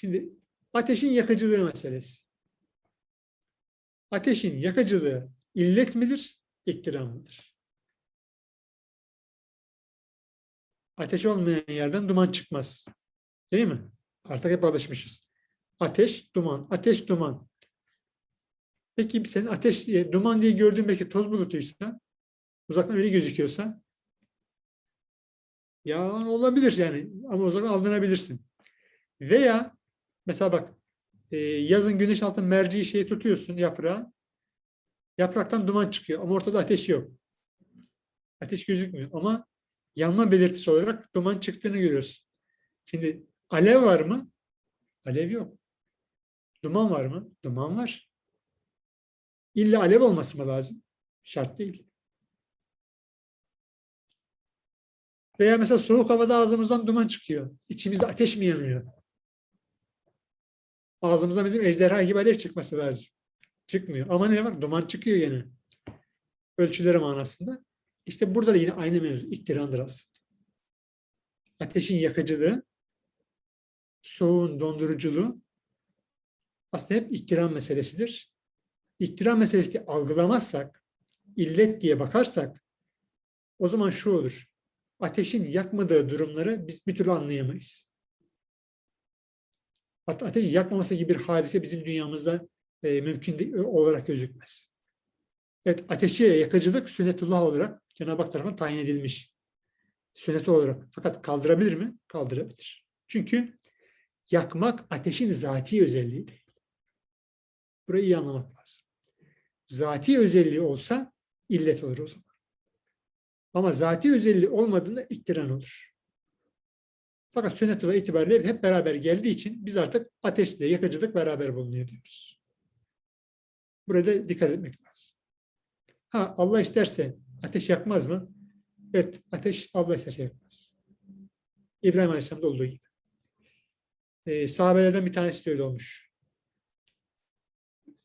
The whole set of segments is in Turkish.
Şimdi ateşin yakıcılığı meselesi. Ateşin yakıcılığı illet midir, iktiram mıdır? Ateş olmayan yerden duman çıkmaz. Değil mi? Artık hep alışmışız. Ateş, duman, ateş, duman. Peki senin ateş duman diye gördüğün belki toz bulutuysa, uzaktan öyle gözüküyorsa, ya olabilir yani ama uzaktan aldanabilirsin. Veya mesela bak e, yazın güneş altında merceği şeyi tutuyorsun yaprağı. Yapraktan duman çıkıyor ama ortada ateş yok. Ateş gözükmüyor ama yanma belirtisi olarak duman çıktığını görüyorsun. Şimdi alev var mı? Alev yok. Duman var mı? Duman var. İlla alev olması mı lazım? Şart değil. Veya mesela soğuk havada ağzımızdan duman çıkıyor. İçimizde ateş mi yanıyor? Ağzımızdan bizim ejderha gibi alev çıkması lazım. Çıkmıyor. Ama ne var? Duman çıkıyor yine. Ölçüleri manasında. İşte burada da yine aynı mevzu. İktirandır aslında. Ateşin yakıcılığı, soğuğun donduruculuğu aslında hep iktiran meselesidir. İktiran meselesi algılamazsak, illet diye bakarsak o zaman şu olur. Ateşin yakmadığı durumları biz bir türlü anlayamayız. Ateşin yakmaması gibi bir hadise bizim dünyamızda e, mümkün değil, olarak gözükmez. Evet, ateşe yakıcılık sünnetullah olarak Cenab-ı Hak tarafından tayin edilmiş. Sünnet olarak. Fakat kaldırabilir mi? Kaldırabilir. Çünkü yakmak ateşin zati özelliği değil. Burayı iyi anlamak lazım. Zati özelliği olsa illet olur o zaman. Ama zati özelliği olmadığında iktiran olur. Fakat sünnetullah itibariyle hep beraber geldiği için biz artık ateşle yakıcılık beraber bulunuyor diyoruz. Burada dikkat etmek lazım. Ha Allah isterse ateş yakmaz mı? Evet ateş Allah isterse yakmaz. İbrahim Aleyhisselam'da olduğu gibi. Ee, sahabelerden bir tanesi de öyle olmuş.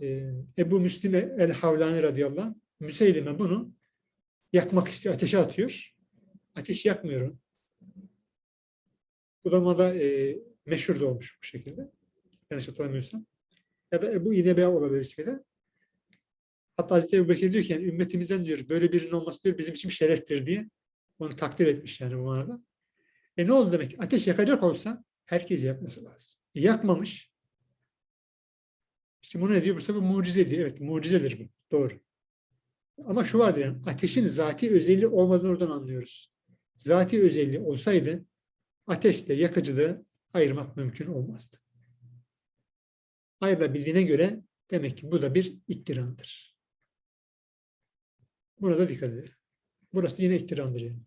Ee, Ebu Müslim el-Havlani radıyallahu anh Müseylime bunu yakmak istiyor, ateşe atıyor. Ateş yakmıyor onu. Bu zamanda e, meşhur da olmuş bu şekilde. Yanlış hatırlamıyorsam. Ya da Ebu İnebe olabilir şeyde. Hatta Hazreti Ebu Bekir diyor ki yani ümmetimizden diyor böyle birinin olması diyor bizim için bir şereftir diye onu takdir etmiş yani bu manada. E ne oldu demek ki? Ateş yakacak olsa herkes yapması lazım. E, yakmamış. İşte bu ne diyor? Bu sefer mucize diyor. Evet mucizedir bu. Doğru. Ama şu vardır yani ateşin zati özelliği olmadığını oradan anlıyoruz. Zati özelliği olsaydı ateşle yakıcılığı ayırmak mümkün olmazdı. Ayrılabildiğine göre demek ki bu da bir iktirandır. Burada dikkat edelim. Burası yine iktirandır yani.